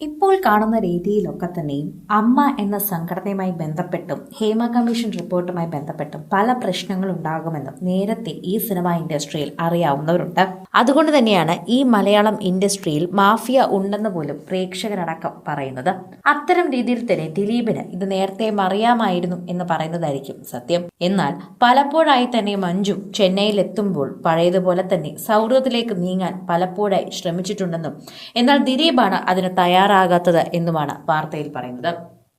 ഇപ്പോൾ കാണുന്ന രീതിയിലൊക്കെ തന്നെയും അമ്മ എന്ന സംഘടനയുമായി ബന്ധപ്പെട്ടും ഹേമ കമ്മീഷൻ റിപ്പോർട്ടുമായി ബന്ധപ്പെട്ടും പല പ്രശ്നങ്ങൾ ഉണ്ടാകുമെന്നും നേരത്തെ ഈ സിനിമ ഇൻഡസ്ട്രിയിൽ അറിയാവുന്നവരുണ്ട്. അതുകൊണ്ട് തന്നെയാണ് ഈ മലയാളം ഇൻഡസ്ട്രിയിൽ മാഫിയ ഉണ്ടെന്ന് പോലും പ്രേക്ഷകരടക്കം പറയുന്നത്. അത്തരം രീതിയിൽ തന്നെ ദിലീപിന് ഇത് നേരത്തെ അറിയാമായിരുന്നു എന്ന് പറയുന്നതായിരിക്കും സത്യം. എന്നാൽ പലപ്പോഴായി തന്നെ മഞ്ജു ചെന്നൈയിൽ എത്തുമ്പോൾ പഴയതുപോലെ തന്നെ സൗഹൃദത്തിലേക്ക് നീങ്ങാൻ പലപ്പോഴായി ശ്രമിച്ചിട്ടുണ്ടെന്നും എന്നാൽ ദിലീപാണ് അതിന് തയ്യാറാകാത്തത് എന്നുമാണ് വാർത്തയിൽ പറയുന്നത്.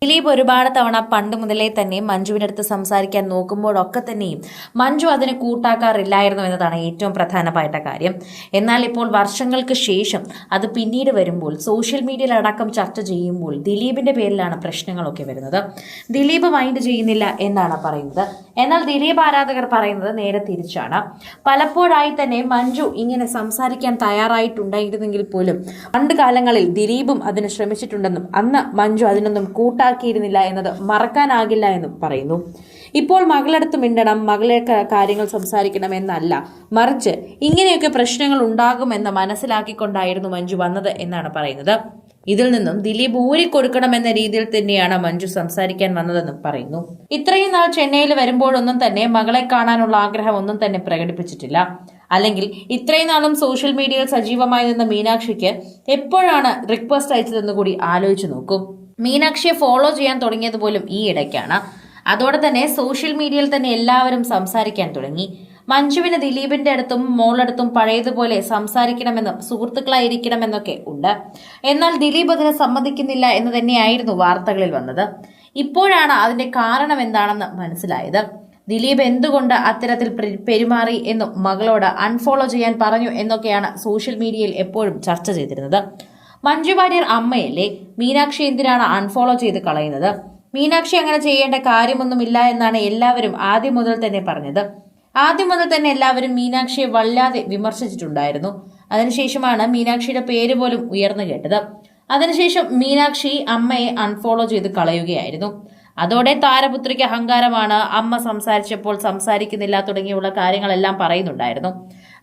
ദിലീപ് ഒരുപാട് തവണ പണ്ട് മുതലേ തന്നെ മഞ്ജുവിന്റെ അടുത്ത് സംസാരിക്കാൻ നോക്കുമ്പോഴൊക്കെ തന്നെയും മഞ്ജു അതിന് കൂട്ടാക്കാറില്ലായിരുന്നു എന്നതാണ് ഏറ്റവും പ്രധാനമായിട്ട കാര്യം. എന്നാൽ ഇപ്പോൾ വർഷങ്ങൾക്ക് ശേഷം അത് പിന്നീട് വരുമ്പോൾ സോഷ്യൽ മീഡിയയിൽ അടക്കം ചർച്ച ചെയ്യുമ്പോൾ ദിലീപിന്റെ പേരിലാണ് പ്രശ്നങ്ങളൊക്കെ വരുന്നത്. ദിലീപ് മൈൻഡ് ചെയ്യുന്നില്ല എന്നാണ് പറയുന്നത്. എന്നാൽ ദിലീപ് ആരാധകർ പറയുന്നത് നേരെ തിരിച്ചാണ്. പലപ്പോഴായി തന്നെ മഞ്ജു ഇങ്ങനെ സംസാരിക്കാൻ തയ്യാറായിട്ടുണ്ടായിരുന്നെങ്കിൽ പോലും പണ്ട് കാലങ്ങളിൽ ദിലീപും അതിന് ശ്രമിച്ചിട്ടുണ്ടെന്നും അന്ന് മഞ്ജു അതിനൊന്നും കൂട്ടാക്കിയിരുന്നില്ല എന്നത് മറക്കാനാകില്ല എന്നും പറയുന്നു. ഇപ്പോൾ മകളടുത്ത് മിണ്ടണം മകളെ കാര്യങ്ങൾ സംസാരിക്കണം എന്നല്ല. മറിച്ച് ഇങ്ങനെയൊക്കെ പ്രശ്നങ്ങൾ ഉണ്ടാകുമെന്ന് മനസ്സിലാക്കിക്കൊണ്ടായിരുന്നു മഞ്ജു വന്നത് എന്നാണ് പറയുന്നത്. ഇതിൽ നിന്നും ദിലീപ് ഊരിക്കൊടുക്കണമെന്ന രീതിയിൽ തന്നെയാണ് മഞ്ജു സംസാരിക്കാൻ വന്നതെന്നും പറയുന്നു. ഇത്രയും നാൾ ചെന്നൈയിൽ വരുമ്പോഴൊന്നും തന്നെ മകളെ കാണാനുള്ള ആഗ്രഹം ഒന്നും തന്നെ പ്രകടിപ്പിച്ചിട്ടില്ല. അല്ലെങ്കിൽ ഇത്രയും നാളും സോഷ്യൽ മീഡിയയിൽ സജീവമായി നിന്ന മീനാക്ഷിക്ക് എപ്പോഴാണ് റിക്വസ്റ്റ് അയച്ചതെന്ന് കൂടി ആലോചിച്ചു നോക്കും. മീനാക്ഷിയെ ഫോളോ ചെയ്യാൻ തുടങ്ങിയത് പോലും ഈ ഇടയ്ക്കാണ്. അതോടെ തന്നെ സോഷ്യൽ മീഡിയയിൽ തന്നെ എല്ലാവരും സംസാരിക്കാൻ തുടങ്ങി. മഞ്ജുവിന് ദിലീപിന്റെ അടുത്തും മോളടുത്തും പഴയതുപോലെ സംസാരിക്കണമെന്നും സുഹൃത്തുക്കളായിരിക്കണമെന്നൊക്കെ ഉണ്ട്. എന്നാൽ ദിലീപ് അതിന് സമ്മതിക്കുന്നില്ല എന്ന് തന്നെയായിരുന്നു വാർത്തകളിൽ വന്നത്. ഇപ്പോഴാണ് അതിന്റെ കാരണം എന്താണെന്ന് മനസ്സിലായത്. ദിലീപ് എന്തുകൊണ്ട് അത്തരത്തിൽ പ്ര- പെരുമാറി എന്നും മകളോട് അൺഫോളോ ചെയ്യാൻ പറഞ്ഞു എന്നൊക്കെയാണ് സോഷ്യൽ മീഡിയയിൽ എപ്പോഴും ചർച്ച ചെയ്തിരുന്നത്. മഞ്ജു വാര്യർ അമ്മയല്ലേ? മീനാക്ഷി എന്തിനാണ് അൺഫോളോ ചെയ്ത് കളയുന്നത്? മീനാക്ഷി അങ്ങനെ ചെയ്യേണ്ട കാര്യമൊന്നുമില്ല എന്നാണ് എല്ലാവരും ആദ്യം മുതൽ തന്നെ പറഞ്ഞത്. ആദ്യം മുതൽ തന്നെ എല്ലാവരും മീനാക്ഷിയെ വല്ലാതെ വിമർശിച്ചിട്ടുണ്ടായിരുന്നു. അതിനുശേഷമാണ് മീനാക്ഷിയുടെ പേര് പോലും ഉയർന്നു കേട്ടത്. അതിനുശേഷം മീനാക്ഷി അമ്മയെ അൺഫോളോ ചെയ്ത് കളയുകയായിരുന്നു. അതോടെ താരപുത്രിക്ക് അഹങ്കാരമാണ് അമ്മ സംസാരിച്ചപ്പോൾ സംസാരിക്കുന്നില്ല തുടങ്ങിയുള്ള കാര്യങ്ങളെല്ലാം പറയുന്നുണ്ടായിരുന്നു.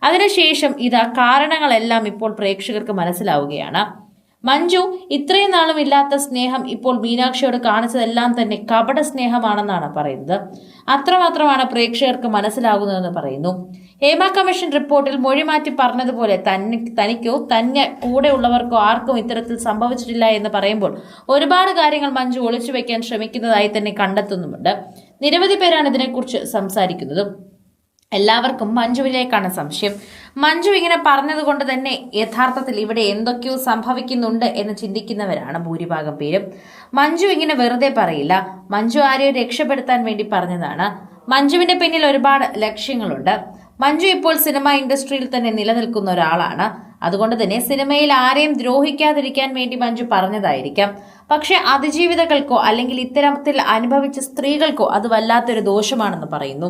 അതിനുശേഷം ഇതാ കാരണങ്ങളെല്ലാം ഇപ്പോൾ പ്രേക്ഷകർക്ക് മനസ്സിലാവുകയാണ്. മഞ്ജു ഇത്രയും നാളും ഇല്ലാത്ത സ്നേഹം ഇപ്പോൾ മീനാക്ഷിയോട് കാണിച്ചതെല്ലാം തന്നെ കപട സ്നേഹമാണെന്നാണ് പറയുന്നത്. അത്രമാത്രമാണ് പ്രേക്ഷകർക്ക് മനസ്സിലാകുന്നതെന്ന് പറയുന്നു. ഹേമ കമ്മീഷൻ റിപ്പോർട്ടിൽ മൊഴി മാറ്റി പറഞ്ഞതുപോലെ തന്നെ തനിക്കോ തന്നെ കൂടെയുള്ളവർക്കോ ആർക്കും ഇത്തരത്തിൽ സംഭവിച്ചിട്ടില്ല എന്ന് പറയുമ്പോൾ ഒരുപാട് കാര്യങ്ങൾ മഞ്ജു ഒളിച്ചു വെക്കാൻ ശ്രമിക്കുന്നതായി തന്നെ കണ്ടെത്തുന്നുമുണ്ട്. നിരവധി പേരാണ് ഇതിനെക്കുറിച്ച് സംസാരിക്കുന്നതും. എല്ലാവർക്കും മഞ്ജുവിലേക്കാണ് സംശയം. മഞ്ജു ഇങ്ങനെ പറഞ്ഞതുകൊണ്ട് തന്നെ യഥാർത്ഥത്തിൽ ഇവിടെ എന്തൊക്കെയോ സംഭവിക്കുന്നുണ്ട് എന്ന് ചിന്തിക്കുന്നവരാണ് ഭൂരിഭാഗം പേരും. മഞ്ജു ഇങ്ങനെ വെറുതെ പറയില്ല. മഞ്ജു ആരെയോ രക്ഷപ്പെടുത്താൻ വേണ്ടി പറഞ്ഞതാണ്. മഞ്ജുവിന്റെ പിന്നിൽ ഒരുപാട് ലക്ഷ്യങ്ങളുണ്ട്. മഞ്ജു ഇപ്പോൾ സിനിമ ഇൻഡസ്ട്രിയിൽ തന്നെ നിലനിൽക്കുന്ന ഒരാളാണ്. അതുകൊണ്ട് തന്നെ സിനിമയിൽ ആരെയും ദ്രോഹിക്കാതിരിക്കാൻ വേണ്ടി മഞ്ജു പറഞ്ഞതായിരിക്കാം. പക്ഷെ അതിജീവിതകൾക്കോ അല്ലെങ്കിൽ ഇത്തരത്തിൽ അനുഭവിച്ച സ്ത്രീകൾക്കോ അത് വല്ലാത്തൊരു ദോഷമാണെന്ന് പറയുന്നു.